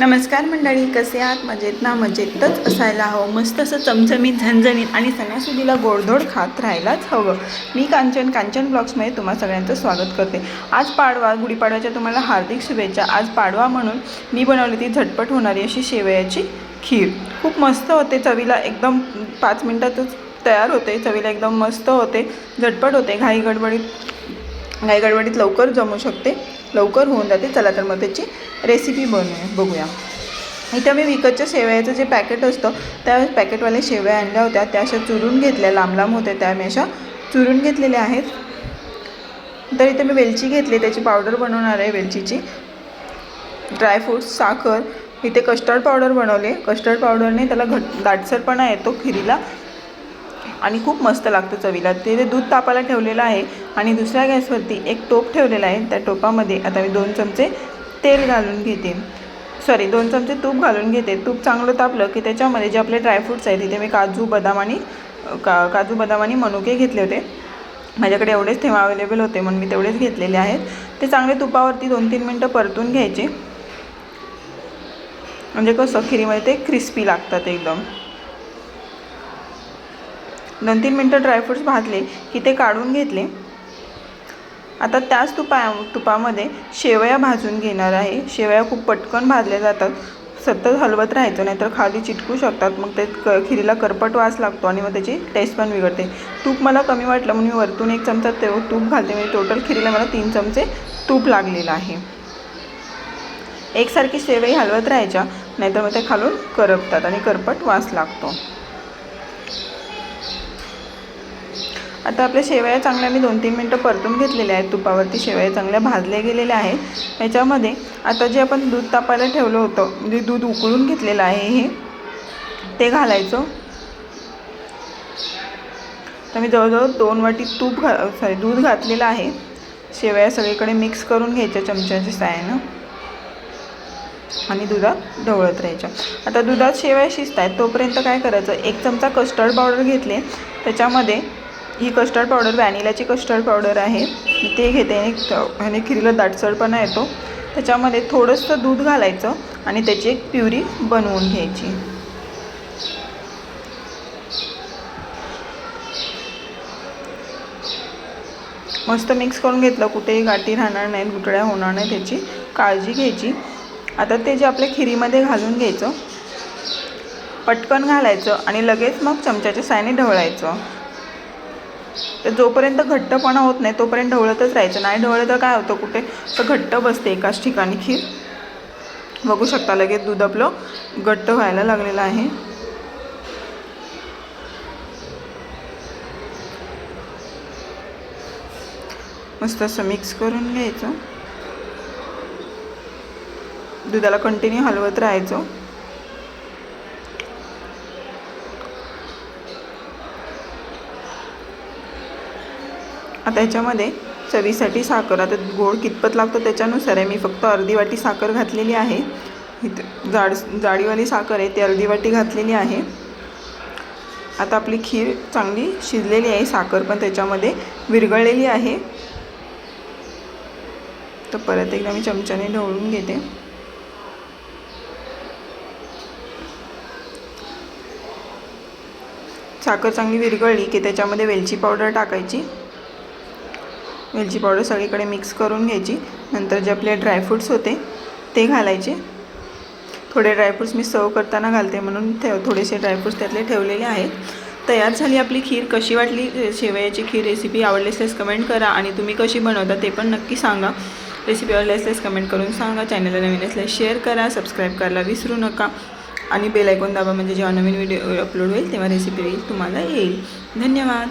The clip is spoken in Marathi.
नमस्कार मंडळी कसे आहात? मजेत ना? मजेतच असायला हवं. मस्त असं चमचमीत झणझणीत आणि सणासुदीला गोडधोड खात राहायलाच हवं. मी कांचन कांचन ब्लॉग्समध्ये तुम्हा सगळ्यांचं स्वागत करते. आज पाडवा गुढीपाडव्याच्या तुम्हाला हार्दिक शुभेच्छा. आज पाडवा म्हणून मी बनवली ती झटपट होणारी अशी शेवयाची खीर. खूप मस्त होते चवीला एकदम पाच मिनटातच तयार होते. चवीला एकदम मस्त होते झटपट होते. घाई गडबडीत घाई गडबडीत लवकर जमू शकते. लवकर होऊन जाते. चला तर मग त्याची रेसिपी बनवूया बघूया. इथं मी विकतच्या शेवयाचं जे पॅकेट असतं त्या पॅकेटवाल्या शेवया आणल्या होत्या. त्या अशा चुरून घेतल्या. लांब लांब होत्या त्या मी अशा चुरून घेतलेल्या आहेत. तर इथे मी वेलची घेतली. त्याची पावडर बनवणार आहे वेलचीची. ड्रायफ्रूट्स साखर. इथे कस्टर्ड पावडर बनवले. कस्टर्ड पावडरने त्याला घट दाटसरपणा येतो खिरीला. आणि खूप मस्त लागतं चवीला. तिथे दूध तापायला ठेवलेलं आहे आणि दुसऱ्या गॅसवरती एक टोप ठेवलेला आहे. त्या टोपामध्ये आता मी दोन चमचे तेल घालून घेते. सॉरी दोन चमचे तूप घालून घेते. तूप चांगलं तापलं की त्याच्यामध्ये जे आपले ड्रायफ्रूट्स आहेत तिथे मी काजू बदाम आणि का काजू बदाम आणि मनुके घेतले होते. माझ्याकडे एवढेच तेव्हा अवेलेबल होते म्हणून मी तेवढेच घेतलेले आहेत. ते चांगले तुपावरती दोन तीन मिनटं परतून घ्यायचे. म्हणजे कसं खिरीमध्ये ते क्रिस्पी लागतात एकदम. दोन तीन मिनटं ड्रायफ्रूट्स भाजले की ते काढून घेतले. आता त्याच तुपा तुपामध्ये शेवया भाजून घेणार आहे. शेवया खूप पटकन भाजल्या जातात. सतत हलवत राहायचं नाहीतर खाली चिटकू शकतात. मग ते क खिरीला करपट वास लागतो आणि मग त्याची टेस्ट पण बिघडते. तूप मला कमी वाटलं म्हणून मी वरतून एक चमचा ते तूप घालते. म्हणजे टोटल खिरीला मला तीन चमचे तूप लागलेलं आहे. एकसारखी शेवई हलवत राहायच्या नाहीतर मग ते खालून करपतात आणि करपट वास लागतो. आता आपल्या शेवया चांगल्या मी दोन तीन मिनटं परतून घेतलेल्या आहेत. तुपावरती शेवया चांगल्या भाजल्या गेलेल्या आहेत. याच्यामध्ये आता जे आपण दूध तापायला ठेवलं होतं म्हणजे दूध उकळून घेतलेलं आहे हे ते घालायचं. तर मी जवळजवळ दोन वाटी तूप घा सॉरी दूध घातलेलं आहे. शेवया सगळीकडे मिक्स करून घ्यायच्या चमच्याच्या सायानं आणि दुधात ढवळत राहायच्या. आता दुधात शेवया शिजत आहेत तोपर्यंत काय करायचं? एक चमचा कस्टर्ड पावडर घेतले. त्याच्यामध्ये ही कस्टर्ड पावडर व्हॅनिलाची कस्टर्ड पावडर आहे. मी ते घेते. आणि खिरीला दाटसरपणा येतो. त्याच्यामध्ये थोडंसं दूध घालायचं आणि त्याची एक प्युरी बनवून घ्यायची. मस्त मिक्स करून घेतलं. कुठेही गाठी राहणार नाहीत गुटळ्या होणार नाही त्याची काळजी घ्यायची. आता ते जे आपल्या खिरीमध्ये घालून घ्यायचं पटकन घालायचं आणि लगेच मग चमच्याच्या सायने ढवळायचं. तर जोपर्यंत घट्टपणा होत नाही तोपर्यंत ढवळतच राहायचं. नाही ढवळलं तर काय होतं कुठे? तर घट्ट बसते एकाच ठिकाणी खीर. बघू शकता लगेच दूध आपलं घट्ट व्हायला लागलेलं आहे. मस्त असं मिक्स करून घ्यायचं. दुधाला कंटिन्यू हलवत राहायचं. आता याच्यामध्ये चवीसाठी साखर आता गोड कितपत लागतो त्याच्यानुसार आहे. मी फक्त अर्धी वाटी साखर घातलेली आहे. इथं जाड जाडीवाली साखर आहे ती अर्धी वाटी घातलेली आहे. आता आपली खीर चांगली शिजलेली आहे साखर पण त्याच्यामध्ये विरघळलेली आहे. तर परत एकदा मी चमच्याने ढवळून घेते. साखर चांगली विरघळली की त्याच्यामध्ये वेलची पावडर टाकायची. वेलची पावडर सगळीकडे मिक्स करून घ्यायची. नंतर जे आपले ड्रायफ्रूट्स होते ते घालायचे. थोडे ड्रायफ्रूट्स मी सर्व करताना घालते म्हणून ठेव थोडेसे ड्रायफ्रूट्स त्यातले ठेवलेले आहेत. तयार झाली आपली खीर. कशी वाटली? शेवयाची खीर रेसिपी आवडली असल्यास कमेंट करा आणि तुम्ही कशी बनवता ते पण नक्की सांगा. रेसिपी आवडली असल्यास कमेंट करून सांगा. चॅनलला नवीन असल्यास शेअर करा. सबस्क्राईब करायला विसरू नका. आणि बेल ऐकून दाबा म्हणजे जेव्हा नवीन व्हिडिओ अपलोड होईल तेव्हा रेसिपी येईल तुम्हाला येईल. धन्यवाद.